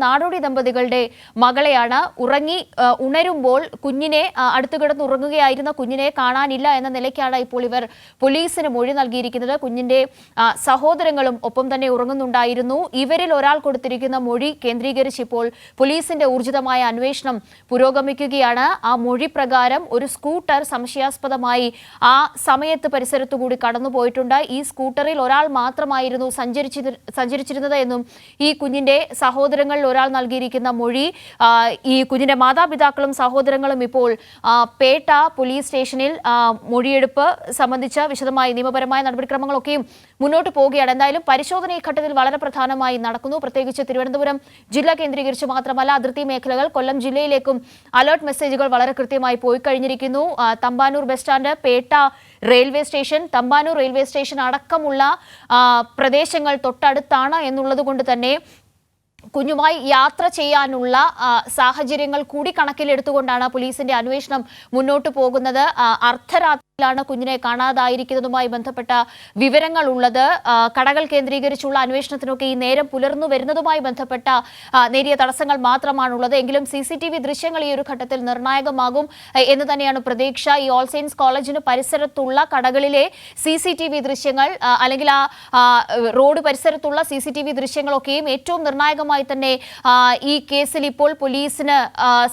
നാടോടി ദമ്പതികളുടെ മകളെയാണ് ഉറങ്ങി ഉണരുമ്പോൾ കുഞ്ഞിനെ അടുത്തു കിടന്ന് ഉറങ്ങുകയായിരുന്ന കുഞ്ഞിനെ കാണാനില്ല എന്ന നിലയ്ക്കാണ് ഇപ്പോൾ ഇവർ പോലീസിന് മൊഴി നൽകിയിരിക്കുന്നത്. കുഞ്ഞിന്റെ സഹോദരങ്ങളും ഒപ്പം തന്നെ ഉറങ്ങുന്നുണ്ടായിരുന്നു. ഇവരിൽ ഒരാൾ കൊടുത്തിരിക്കുന്ന മൊഴി കേന്ദ്രീകരിച്ച് ഇപ്പോൾ പോലീസിന്റെ ഊർജിതമായ അന്വേഷണം പുരോഗമിക്കുകയാണ്. ആ മൊഴി പ്രകാരം ഒരു സ്കൂട്ടർ സംശയാസ്പദമായി ആ സമയത്ത് പരിസരത്തുകൂടി കടന്നുപോയിട്ടുണ്ട് ഈ സ്കൂട്ടറിൽ ഒരാൾ മാത്രമായിരുന്നു സഞ്ചരിച്ചി സഞ്ചരിച്ചിരുന്നത് എന്നും ഈ കുഞ്ഞിന്റെ സഹോദരങ്ങളിൽ ഒരാൾ നൽകിയിരിക്കുന്ന മൊഴി ഈ കുഞ്ഞിന്റെ മാതാപിതാക്കളും സഹോദരങ്ങളും ഇപ്പോൾ പേട്ട പോലീസ് സ്റ്റേഷനിൽ മൊഴിയെടുപ്പ് സംബന്ധിച്ച വിശദമായ നിയമപരമായ നടപടിക്രമങ്ങളൊക്കെയും മുന്നോട്ട് പോവുകയാണ്. എന്തായാലും പരിശോധന ഈ ഘട്ടത്തിൽ വളരെ പ്രധാനമായി നടക്കുന്നു. പ്രത്യേകിച്ച് തിരുവനന്തപുരം ജില്ല കേന്ദ്രീകരിച്ച് മാത്രമല്ല അതിർത്തി മേഖലകൾ കൊല്ലം ജില്ലയിലേക്കും അലർട്ട് മെസ്സേജുകൾ വളരെ കൃത്യമായി പോയി കഴിഞ്ഞിരിക്കുന്നു. Thampanoor bus stand Pettah railway station Thampanoor railway station അടക്കമുള്ള പ്രദേശങ്ങൾ തൊട്ടടുത്താണ് എന്നുള്ളത് കൊണ്ട് തന്നെ കുഞ്ഞുമായി യാത്ര ചെയ്യാനുള്ള സാഹചര്യങ്ങൾ കൂടി കണക്കിലെടുത്തുകൊണ്ടാണ് പോലീസിന്റെ അന്വേഷണം മുന്നോട്ട് പോകുന്നത്. ആ, അർദ്ധരാത്രിയിലാണ് കുഞ്ഞിനെ കാണാതായിരിക്കുന്നതുമായി ബന്ധപ്പെട്ട വിവരങ്ങൾ ഉള്ളത് കടകൾ കേന്ദ്രീകരിച്ചുള്ള അന്വേഷണത്തിനൊക്കെ ഈ നേരം പുലർന്നു വരുന്നതുമായി ബന്ധപ്പെട്ട നേരിയ തടസ്സങ്ങൾ മാത്രമാണുള്ളത്. എങ്കിലും സി സി ടി വി ദൃശ്യങ്ങൾ ഈ ഒരു ഘട്ടത്തിൽ നിർണായകമാകും എന്ന് തന്നെയാണ് പ്രതീക്ഷ. ഈ ഓൾ സെയിൻസ് കോളേജിന് പരിസരത്തുള്ള കടകളിലെ സി സി ടി വി ദൃശ്യങ്ങൾ അല്ലെങ്കിൽ ആ റോഡ് പരിസരത്തുള്ള സി സി ടി വി ദൃശ്യങ്ങളൊക്കെയും ഏറ്റവും നിർണായകമായി തന്നെ ഈ കേസിൽ ഇപ്പോൾ പോലീസിന്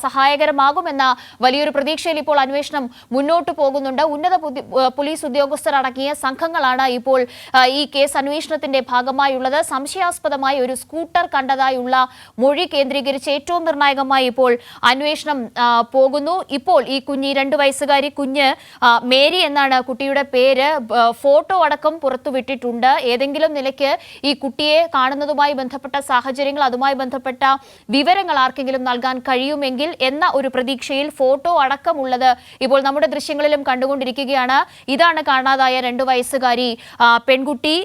സഹായകരമാകുമെന്ന വലിയൊരു പ്രതീക്ഷയിൽ ഇപ്പോൾ അന്വേഷണം മുന്നോട്ട് പോകുന്നുണ്ട്. ഉന്നത പോലീസ് ഉദ്യോഗസ്ഥർ അടങ്ങിയ സംഘങ്ങളാണ് ഇപ്പോൾ ഈ കേസ് അന്വേഷണത്തിന്റെ ഭാഗമായുള്ളത്. സംശയാസ്പദമായി ഒരു സ്കൂട്ടർ കണ്ടതായുള്ള മൊഴി കേന്ദ്രീകരിച്ച് ഏറ്റവും നിർണായകമായി ഇപ്പോൾ അന്വേഷണം പോകുന്നു. ഇപ്പോൾ ഈ കുഞ്ഞ് രണ്ട് വയസ്സുകാരി കുഞ്ഞ് മേരി എന്നാണ് കുട്ടിയുടെ പേര്. ഫോട്ടോ അടക്കം പുറത്തുവിട്ടിട്ടുണ്ട് ഏതെങ്കിലും നിലയ്ക്ക് ഈ കുട്ടിയെ കാണുന്നതുമായി ബന്ധപ്പെട്ട സാഹചര്യങ്ങൾ അതുമായി ബന്ധപ്പെട്ട വിവരങ്ങൾ ആർക്കെങ്കിലും നൽകാൻ കഴിയുമെങ്കിൽ എന്ന ഒരു പ്രതീക്ഷയിൽ ഫോട്ടോ അടക്കമുള്ളത് ഇപ്പോൾ നമ്മുടെ ദൃശ്യങ്ങളിലും കണ്ടുകൊണ്ടിരിക്കുകയാണ് ഇതാണ് കാണാതായ രണ്ടു വയസ്സുകാരി. പെൺകുട്ടി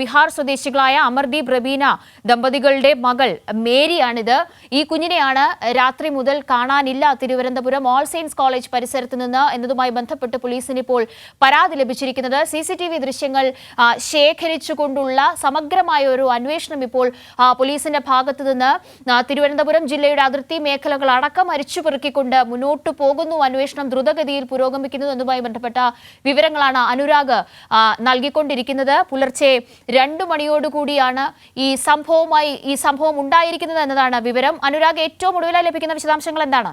ബിഹാർ സ്വദേശികളായ അമർദീപ് റബീന ദമ്പതികളുടെ മകൾ മേരിയാണിത്. ഈ കുഞ്ഞിനെയാണ് രാത്രി മുതൽ കാണാനില്ല. തിരുവനന്തപുരം ഓൾ സെയിൻസ് കോളേജ് പരിസരത്ത് നിന്ന് എന്നതുമായി ബന്ധപ്പെട്ട് പോലീസിന് ഇപ്പോൾ പരാതി ലഭിച്ചിരിക്കുന്നത്. സി സി ടി വി ദൃശ്യങ്ങൾ ശേഖരിച്ചുകൊണ്ടുള്ള സമഗ്രമായ ഒരു അന്വേഷണം ഇപ്പോൾ പോലീസിന്റെ ഭാഗത്തു നിന്ന് തിരുവനന്തപുരം ജില്ലയുടെ അതിർത്തി മേഖലകൾ അടക്കം അരിച്ചുപെറുക്കിക്കൊണ്ട് മുന്നോട്ട് പോകുന്നു. അന്വേഷണം ദ്രുതഗതിയിൽ പുരോഗമിക്കുന്നു എന്നതുമായി ബന്ധപ്പെട്ട വിവരങ്ങളാണ് അനുരാഗ് നൽകിക്കൊണ്ടിരിക്കുന്നത്. പുലർച്ചെ രണ്ടു മണിയോടുകൂടിയാണ് ഈ സംഭവവുമായി ഈ സംഭവം ഉണ്ടായിരിക്കുന്നത് എന്നതാണ് വിവരം. അനുരാഗ് ഏറ്റവും ഒടുവിലായി ലഭിക്കുന്ന വിശദാംശങ്ങൾ എന്താണ്?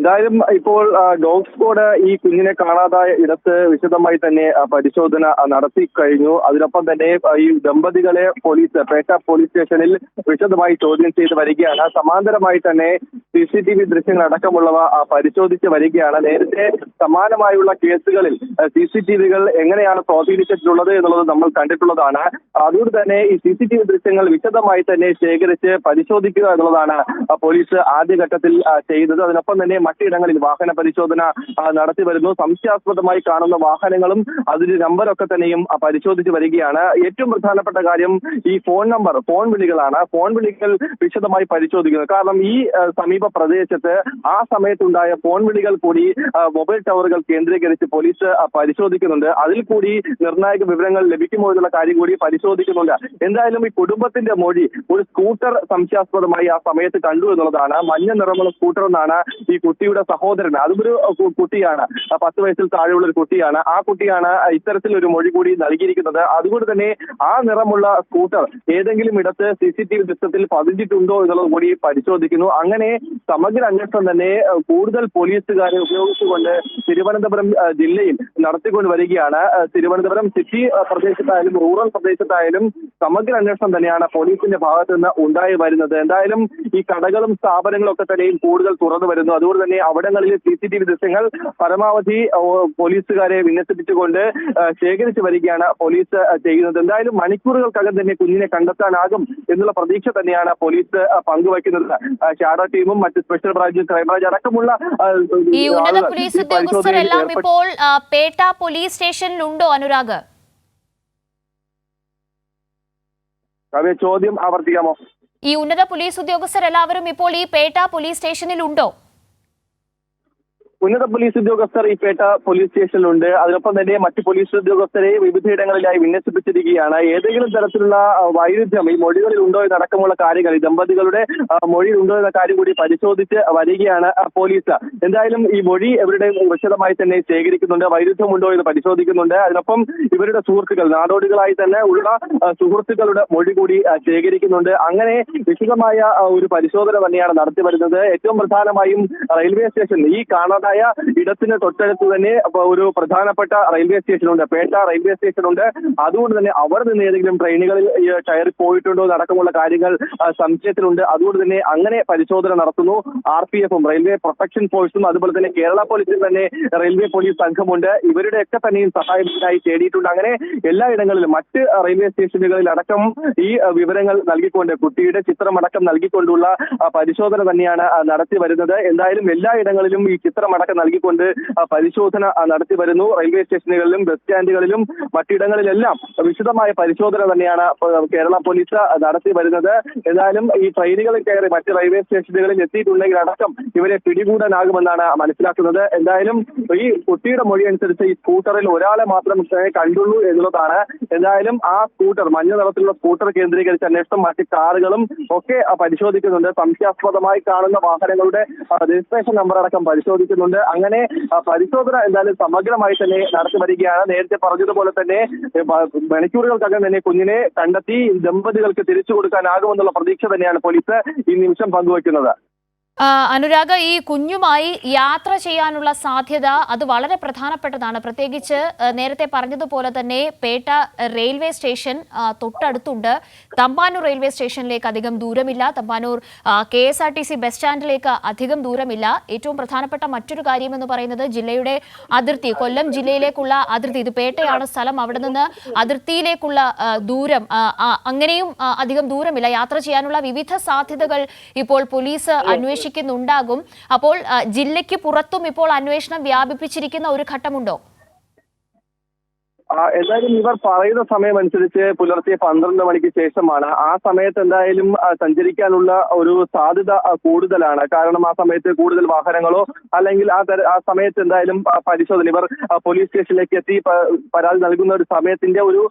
എന്തായാലും ഇപ്പോൾ ഡോഗ് സ്ക്വാഡ് ഈ കുഞ്ഞിനെ കാണാതായ ഇടത്ത് വിശദമായി തന്നെ പരിശോധന നടത്തി കഴിഞ്ഞു. അതിനൊപ്പം തന്നെ ഈ ദമ്പതികളെ പോലീസ് പേട്ട പോലീസ് സ്റ്റേഷനിൽ വിശദമായി ചോദ്യം ചെയ്ത് വരികയാണ്. സമാന്തരമായി തന്നെ സി സി ടി വി ദൃശ്യങ്ങൾ അടക്കമുള്ളവ പരിശോധിച്ച് വരികയാണ്. നേരത്തെ സമാനമായുള്ള കേസുകളിൽ സി സി ടി വികൾ എങ്ങനെയാണ് സ്വാധീനിച്ചിട്ടുള്ളത് എന്നുള്ളത് നമ്മൾ കണ്ടിട്ടുള്ളതാണ്. അതുകൊണ്ട് തന്നെ ഈ സി സി ടി വി ദൃശ്യങ്ങൾ വിശദമായി തന്നെ ശേഖരിച്ച് പരിശോധിക്കുക എന്നുള്ളതാണ് പോലീസ് ആദ്യഘട്ടത്തിൽ ചെയ്തത്. അതിനൊപ്പം തന്നെ മറ്റിടങ്ങളിൽ വാഹന പരിശോധന നടത്തി വരുന്നു. സംശയാസ്പദമായി കാണുന്ന വാഹനങ്ങളും അതിന്റെ നമ്പറൊക്കെ തന്നെയും പരിശോധിച്ചു വരികയാണ്. ഏറ്റവും പ്രധാനപ്പെട്ട കാര്യം ഈ ഫോൺ നമ്പർ ഫോൺ വിളികളാണ്. ഫോൺ വിളികൾ വിശദമായി പരിശോധിക്കുന്നത് കാരണം ഈ സമീപ പ്രദേശത്ത് ആ സമയത്തുണ്ടായ ഫോൺ വിളികൾ കൂടി മൊബൈൽ ടവറുകൾ കേന്ദ്രീകരിച്ച് പോലീസ് പരിശോധിക്കുന്നുണ്ട്. അതിൽ കൂടി നിർണായക വിവരങ്ങൾ ലഭിക്കുമോ എന്നുള്ള കാര്യം കൂടി പരിശോധിക്കുന്നുണ്ട്. എന്തായാലും ഈ കുടുംബത്തിന്റെ മൊഴി ഒരു സ്കൂട്ടർ സംശയാസ്പദമായി ആ സമയത്ത് കണ്ടു എന്നുള്ളതാണ്. മഞ്ഞ നിറമുള്ള സ്കൂട്ടർ എന്നാണ് ഈ കുട്ടിയുടെ സഹോദരൻ. അതും ഒരു കുട്ടിയാണ്. പത്ത് വയസ്സിൽ താഴെയുള്ള ഒരു കുട്ടിയാണ്. ആ കുട്ടിയാണ് ഇത്തരത്തിൽ ഒരു മൊഴി കൂടി നൽകിയിരിക്കുന്നത്. അതുകൊണ്ട് തന്നെ ആ നിറമുള്ള സ്കൂട്ടർ ഏതെങ്കിലും ഇടത്ത് സി സി ടി വി സിസ്റ്റത്തിൽ പതിഞ്ഞിട്ടുണ്ടോ എന്നുള്ളത് കൂടി പരിശോധിക്കുന്നു. അങ്ങനെ സമഗ്ര അന്വേഷണം തന്നെ കൂടുതൽ പോലീസുകാരെ ഉപയോഗിച്ചുകൊണ്ട് തിരുവനന്തപുരം ജില്ലയിൽ നടത്തിക്കൊണ്ട് വരികയാണ്. തിരുവനന്തപുരം സിറ്റി പ്രദേശത്തായാലും റൂറൽ പ്രദേശത്തായാലും സമഗ്ര അന്വേഷണം തന്നെയാണ് പോലീസിന്റെ ഭാഗത്ത് നിന്ന് ഉണ്ടായി വരുന്നത്. എന്തായാലും ഈ കടകളും സ്ഥാപനങ്ങളും ഒക്കെ തന്നെയും കൂടുതൽ തുറന്നു വരുന്നു. അതുകൊണ്ട് തന്നെ അവിടങ്ങളിൽ സി സി ടി വി ദൃശ്യങ്ങൾ പരമാവധി പോലീസുകാരെ വിന്യസിപ്പിച്ചുകൊണ്ട് ശേഖരിച്ചു വരികയാണ് പോലീസ് ചെയ്യുന്നത്. എന്തായാലും മണിക്കൂറുകൾക്കകം തന്നെ കുഞ്ഞിനെ കണ്ടെത്താനാകും എന്നുള്ള പ്രതീക്ഷ തന്നെയാണ് പോലീസ് പങ്കുവയ്ക്കുന്നത്. ഷാഡോ ടീമും മറ്റ് സ്പെഷ്യൽ ബ്രാഞ്ച് ക്രൈംബ്രാഞ്ച് അടക്കമുള്ള ഈ ഉന്നത പോലീസ് ഉദ്യോഗസ്ഥരെല്ലാം ഇപ്പോൾ പേട്ട പോലീസ് സ്റ്റേഷനിലുണ്ടോ അനുരാഗ്? ചോദ്യം ആവർത്തിക്കാമോ? ഈ ഉന്നത പോലീസ് ഉദ്യോഗസ്ഥരെല്ലാവരും ഇപ്പോൾ ഈ പേട്ട പോലീസ് സ്റ്റേഷനിൽ ഉണ്ടോ ഉന്നത പോലീസ് ഉദ്യോഗസ്ഥർ ഈ പേട്ട പോലീസ് സ്റ്റേഷനിലുണ്ട്. അതിനൊപ്പം തന്നെ മറ്റ് പോലീസ് ഉദ്യോഗസ്ഥരെ വിവിധയിടങ്ങളിലായി വിന്യസിപ്പിച്ചിരിക്കുകയാണ്. ഏതെങ്കിലും തരത്തിലുള്ള വൈരുദ്ധ്യം ഈ മൊഴികളിൽ ഉണ്ടോ എന്നടക്കമുള്ള കാര്യങ്ങൾ ഈ ദമ്പതികളുടെ മൊഴി മൊഴിയിൽ ഉണ്ടോ എന്ന കാര്യം കൂടി പരിശോധിച്ച് വരികയാണ് പോലീസ്. എന്തായാലും ഈ മൊഴി ഇവരുടെ വിശദമായി തന്നെ ശേഖരിക്കുന്നുണ്ട് വൈരുദ്ധ്യമുണ്ടോ എന്ന് പരിശോധിക്കുന്നുണ്ട്. അതിനൊപ്പം ഇവരുടെ സുഹൃത്തുക്കൾ നാടോടികളായി തന്നെ ഉള്ള സുഹൃത്തുക്കളുടെ മൊഴി കൂടി ശേഖരിക്കുന്നുണ്ട്. അങ്ങനെ വിശദമായ ഒരു പരിശോധന തന്നെയാണ് നടത്തി വരുന്നത്. ഏറ്റവും പ്രധാനമായും റെയിൽവേ സ്റ്റേഷൻ ഈ കാണാതായ ഇടത്തിന് തൊട്ടടുത്ത് തന്നെ ഒരു പ്രധാനപ്പെട്ട റെയിൽവേ സ്റ്റേഷൻ ഉണ്ട് പേട്ട റെയിൽവേ സ്റ്റേഷൻ ഉണ്ട് അതുകൊണ്ട് തന്നെ അവർ നിന്ന് ഏതെങ്കിലും ട്രെയിനുകളിൽ കയറി പോയിട്ടുണ്ടോ അടക്കമുള്ള കാര്യങ്ങൾ സംശയത്തിലുണ്ട്. അതുകൊണ്ട് തന്നെ അങ്ങനെ പരിശോധന നടത്തുന്നു. ആർ പി എഫും റെയിൽവേ പ്രൊട്ടക്ഷൻ ഫോഴ്സും അതുപോലെ തന്നെ കേരള പോലീസിൽ തന്നെ റെയിൽവേ പോലീസ് സംഘമുണ്ട്. ഇവരുടെയൊക്കെ തന്നെയും സഹായത്തിനായി തേടിയിട്ടുണ്ട്. അങ്ങനെ എല്ലായിടങ്ങളിലും മറ്റ് റെയിൽവേ സ്റ്റേഷനുകളിൽ അടക്കം ഈ വിവരങ്ങൾ നൽകിക്കൊണ്ട് കുട്ടിയുടെ ചിത്രമടക്കം നൽകിക്കൊണ്ടുള്ള പരിശോധന തന്നെയാണ് നടത്തി വരുന്നത്. എന്തായാലും എല്ലായിടങ്ങളിലും ഈ ചിത്രമടക്കം നൽകിക്കൊണ്ട് പരിശോധന നടത്തി വരുന്നു. റെയിൽവേ സ്റ്റേഷനുകളിലും ബസ് സ്റ്റാൻഡുകളിലും മറ്റിടങ്ങളിലെല്ലാം വിശദമായ പരിശോധന തന്നെയാണ് കേരള പോലീസ് നടത്തി വരുന്നത്. എന്തായാലും ഈ ട്രെയിനുകളിൽ കയറി മറ്റ് റെയിൽവേ സ്റ്റേഷനുകളിൽ എത്തിയിട്ടുണ്ടെങ്കിൽ അടക്കം ഇവരെ പിടികൂടാനാകുമെന്നാണ് മനസ്സിലാക്കുന്നത്. എന്തായാലും ഈ കുട്ടിയുടെ മൊഴി അനുസരിച്ച് ഈ സ്കൂട്ടറിൽ ഒരാളെ മാത്രം കണ്ടുള്ളൂ എന്നുള്ളതാണ്. എന്തായാലും ആ സ്കൂട്ടർ മഞ്ഞ നിറത്തിലുള്ള സ്കൂട്ടർ കേന്ദ്രീകരിച്ച് അന്വേഷണം മറ്റ് കാറുകളും ഒക്കെ പരിശോധിക്കുന്നുണ്ട്. സംശയാസ്പദമായി കാണുന്ന വാഹനങ്ങളുടെ രജിസ്ട്രേഷൻ നമ്പർ അടക്കം പരിശോധിക്കുന്നുണ്ട്. അങ്ങനെ ആ, പരിശോധന എന്തായാലും സമഗ്രമായി തന്നെ നടത്തി വരികയാണ്. നേരത്തെ പറഞ്ഞതുപോലെ തന്നെ മണിക്കൂറുകൾക്കകം തന്നെ കുഞ്ഞിനെ കണ്ടെത്തി ദമ്പതികൾക്ക് തിരിച്ചു കൊടുക്കാനാകുമെന്നുള്ള പ്രതീക്ഷ തന്നെയാണ് പോലീസ് ഈ നിമിഷം പങ്കുവയ്ക്കുന്നത്. അനുരാഗ് ഈ കുഞ്ഞുമായി യാത്ര ചെയ്യാനുള്ള സാധ്യത അത് വളരെ പ്രധാനപ്പെട്ടതാണ്. പ്രത്യേകിച്ച് നേരത്തെ പറഞ്ഞതുപോലെ തന്നെ പേട്ട റെയിൽവേ സ്റ്റേഷൻ തൊട്ടടുത്തുണ്ട്. തമ്പാനൂർ റെയിൽവേ സ്റ്റേഷനിലേക്ക് അധികം ദൂരമില്ല. Thampanoor K S R T C bus സ്റ്റാൻഡിലേക്ക് അധികം ദൂരമില്ല. ഏറ്റവും പ്രധാനപ്പെട്ട മറ്റൊരു കാര്യം എന്ന് പറയുന്നത് ജില്ലയുടെ അതിർത്തി കൊല്ലം ജില്ലയിലേക്കുള്ള അതിർത്തി. ഇത് പേട്ടയാണ് സ്ഥലം. അവിടെ നിന്ന് അതിർത്തിയിലേക്കുള്ള ദൂരം അങ്ങനെയും അധികം ദൂരമില്ല. യാത്ര ചെയ്യാനുള്ള വിവിധ സാധ്യതകൾ ഇപ്പോൾ പോലീസ് അന്വേഷിക്കുന്നുണ്ടാകും. അപ്പോൾ ജില്ലയ്ക്ക് പുറത്തും ഇപ്പോൾ അന്വേഷണം വ്യാപിപ്പിച്ചിരിക്കുന്ന ഒരു ഘട്ടമുണ്ടോ? എന്തായാലും ഇവർ പറയുന്ന സമയം അനുസരിച്ച് പുലർച്ചെ പന്ത്രണ്ട് മണിക്ക് ശേഷമാണ്. ആ സമയത്ത് എന്തായാലും സഞ്ചരിക്കാനുള്ള ഒരു സാധ്യത കൂടുതലാണ്. കാരണം ആ സമയത്ത് കൂടുതൽ വാഹനങ്ങളോ അല്ലെങ്കിൽ ആ ആ സമയത്ത് എന്തായാലും പരിശോധന ഇവർ പോലീസ് സ്റ്റേഷനിലേക്ക് എത്തി പരാതി നൽകുന്ന ഒരു സമയത്തിന്റെ ഒരു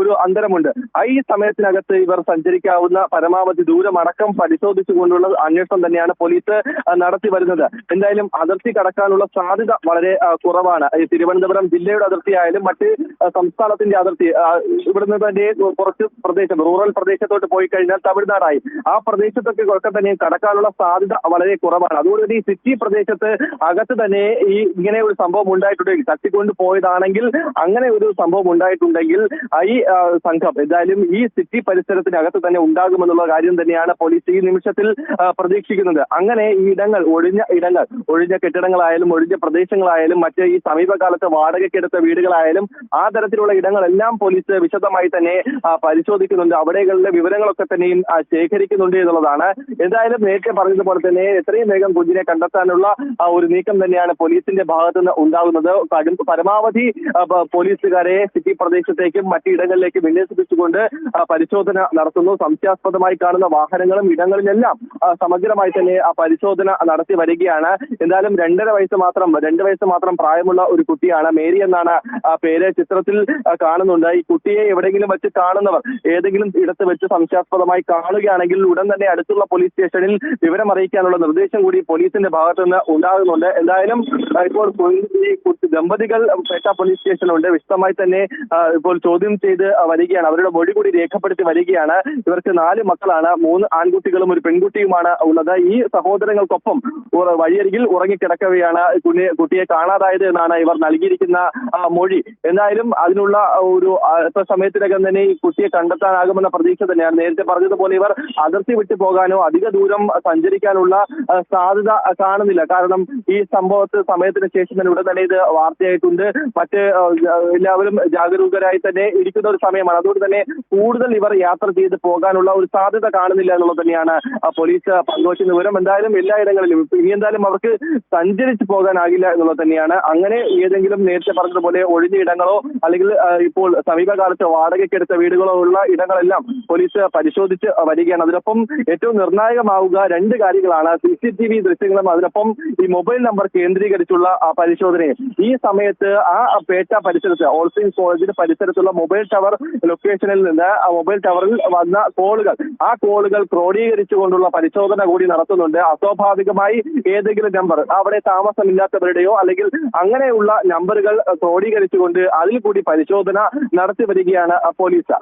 ഒരു അന്തരമുണ്ട്. ഈ സമയത്തിനകത്ത് ഇവർ സഞ്ചരിക്കാവുന്ന പരമാവധി ദൂരം അടക്കം പരിശോധിച്ചുകൊണ്ടുള്ള അന്വേഷണം തന്നെയാണ് പോലീസ് നടത്തി വരുന്നത്. എന്തായാലും അതിർത്തി കടക്കാനുള്ള സാധ്യത വളരെ കുറവാണ്. തിരുവനന്തപുരം ജില്ലയുടെ അതിർത്തിയായാലും മറ്റ് സംസ്ഥാനത്തിന്റെ അതിർത്തി ഇവിടുന്ന് തന്നെ കുറച്ച് പ്രദേശം റൂറൽ പ്രദേശത്തോട്ട് പോയി കഴിഞ്ഞാൽ തമിഴ്നാടായി. ആ പ്രദേശത്തൊക്കെ ഒക്കെ തന്നെ കടക്കാനുള്ള സാധ്യത വളരെ കുറവാണ്. അതുകൊണ്ട് തന്നെ ഈ സിറ്റി പ്രദേശത്ത് അകത്ത് തന്നെ ഈ ഇങ്ങനെ ഒരു സംഭവം ഉണ്ടായിട്ടുണ്ടെങ്കിൽ തട്ടിക്കൊണ്ട് പോയതാണെങ്കിൽ അങ്ങനെ ഒരു സംഭവം ഉണ്ടായിട്ടുണ്ടെങ്കിൽ ഈ സംഘം എന്തായാലും ഈ സിറ്റി പരിസരത്തിനകത്ത് തന്നെ ഉണ്ടാകുമെന്നുള്ള കാര്യം തന്നെയാണ് പോലീസ് ഈ നിമിഷത്തിൽ പ്രതീക്ഷിക്കുന്നത്. അങ്ങനെ ഈ ഇടങ്ങൾ ഒഴിഞ്ഞ ഇടങ്ങൾ ഒഴിഞ്ഞ കെട്ടിടങ്ങളായാലും ഒഴിഞ്ഞ പ്രദേശങ്ങളായാലും മറ്റ് ഈ സമീപകാലത്ത് വാടകയ്ക്കെടുത്ത വീടുകളായാലും ആ തരത്തിലുള്ള ഇടങ്ങളെല്ലാം പോലീസ് വിശദമായി തന്നെ പരിശോധിക്കുന്നുണ്ട്. അവിടെകളിലെ വിവരങ്ങളൊക്കെ തന്നെയും ശേഖരിക്കുന്നുണ്ട് എന്നുള്ളതാണ്. എന്തായാലും നേരത്തെ പറഞ്ഞതുപോലെ തന്നെ എത്രയും വേഗം കുഞ്ഞിനെ കണ്ടെത്താനുള്ള ഒരു നീക്കം തന്നെയാണ് പോലീസിന്റെ ഭാഗത്തു നിന്ന് ഉണ്ടാകുന്നത് പരമാവധി പോലീസുകാരെ സിറ്റി പ്രദേശത്തേക്കും മറ്റിടങ്ങളിലേക്കും വിന്യസിപ്പിച്ചുകൊണ്ട് പരിശോധന നടത്തുന്നു. സംശയാസ്പദമായി കാണുന്ന വാഹനങ്ങളും ഇടങ്ങളിലെല്ലാം സമഗ്രമായി തന്നെ ആ പരിശോധന നടത്തി വരികയാണ്. എന്തായാലും രണ്ടര വയസ്സ് മാത്രം രണ്ട് വയസ്സ് മാത്രം പ്രായമുള്ള ഒരു കുട്ടിയാണ് മേരി എന്നാണ് പേര് ചിത്രത്തിൽ കാണുന്നുണ്ട്. ഈ കുട്ടിയെ എവിടെയെങ്കിലും വെച്ച് കാണുന്നവർ ഏതെങ്കിലും ഇടത്ത് വെച്ച് സംശയാസ്പദമായി കാണുകയാണെങ്കിൽ ഉടൻ തന്നെ അടുത്തുള്ള പോലീസ് സ്റ്റേഷനിൽ വിവരം അറിയിക്കാനുള്ള നിർദ്ദേശം കൂടി പോലീസിന്റെ ഭാഗത്തു നിന്ന് ഉണ്ടാകുന്നുണ്ട്. എന്തായാലും ഇപ്പോൾ ദമ്പതികൾ പേട്ട പോലീസ് സ്റ്റേഷനിലുണ്ട്. വിശദമായി തന്നെ ഇപ്പോൾ ചോദ്യം ചെയ്ത് വരികയാണ്. അവരുടെ മൊഴി കൂടി രേഖപ്പെടുത്തി വരികയാണ്. ഇവർക്ക് നാല് മക്കളാണ്. മൂന്ന് ആൺകുട്ടികളും ഒരു പെൺകുട്ടിയുമാണ് ഉള്ളത്. ഈ സഹോദരങ്ങൾക്കൊപ്പം വഴിയരികിൽ ഉറങ്ങിക്കിടക്കവെയാണ് കുട്ടിയെ കാണാതായത് എന്നാണ് ഇവർ നൽകിയിരിക്കുന്ന മൊഴി. എന്തായാലും അതിനുള്ള ഒരു അല്പ സമയത്തിനകം തന്നെ ഈ കുട്ടിയെ കണ്ടെത്താനാകുമെന്ന പ്രതീക്ഷ തന്നെയാണ്. നേരത്തെ പറഞ്ഞതുപോലെ ഇവർ അതിർത്തി വിട്ടു പോകാനോ അധിക ദൂരം സഞ്ചരിക്കാനുള്ള സാധ്യത കാണുന്നില്ല. കാരണം ഈ സംഭവത്തിൽ സമയത്തിന് ശേഷം തന്നെ ഉടൻ തന്നെ ഇത് വാർത്തയായിട്ടുണ്ട്. മറ്റ് എല്ലാവരും ജാഗരൂകരായി തന്നെ ഇരിക്കുന്ന ഒരു സമയമാണ്. അതുകൊണ്ട് തന്നെ കൂടുതൽ ഇവർ യാത്ര ചെയ്ത് പോകാനുള്ള ഒരു സാധ്യത കാണുന്നില്ല എന്നുള്ളത് തന്നെയാണ് പോലീസ് പങ്കുവച്ച വിവരം എന്തായാലും എല്ലായിടങ്ങളിലും ഇനി എന്തായാലും അവർക്ക് സഞ്ചരിച്ചു പോകാനാകില്ല എന്നുള്ളത് തന്നെയാണ്. അങ്ങനെ ഏതെങ്കിലും നേരത്തെ പറഞ്ഞതുപോലെ ഒഴിഞ്ഞ ഇടങ്ങളോ അല്ലെങ്കിൽ ഇപ്പോൾ സമീപകാലത്ത് വാടകയ്ക്കെടുത്ത വീടുകളോ ഉള്ള ഇടങ്ങളെല്ലാം പോലീസ് പരിശോധിച്ച് വരികയാണ്. അതിനൊപ്പം ഏറ്റവും നിർണായകമാവുക രണ്ട് കാര്യങ്ങളാണ്. സി സി ടി വി ദൃശ്യങ്ങളും അതിനൊപ്പം ഈ മൊബൈൽ നമ്പർ കേന്ദ്രീകരിച്ചുള്ള പരിശോധനയും. ഈ സമയത്ത് ആ പേട്ട പരിസരത്ത് ഓൾസിംഗ് കോളേജിന്റെ പരിസരത്തുള്ള മൊബൈൽ ടവർ ലൊക്കേഷനിൽ നിന്ന് മൊബൈൽ ടവറിൽ വന്ന കോളുകൾ ആ കോളുകൾ ക്രോഡീകരിച്ചുകൊണ്ടുള്ള പരിശോധന കൂടി നടത്തുന്നുണ്ട്. അസ്വാഭാവികമായി ഏതെങ്കിലും നമ്പർ അവിടെ താമസമില്ലാത്തവരുടെയോ അല്ലെങ്കിൽ അങ്ങനെയുള്ള നമ്പറുകൾ ക്രോഡീകരിച്ചുകൊണ്ട് അതിൽ കൂടി പരിശോധന നടത്തി വരികയാണ് പോലീസ്.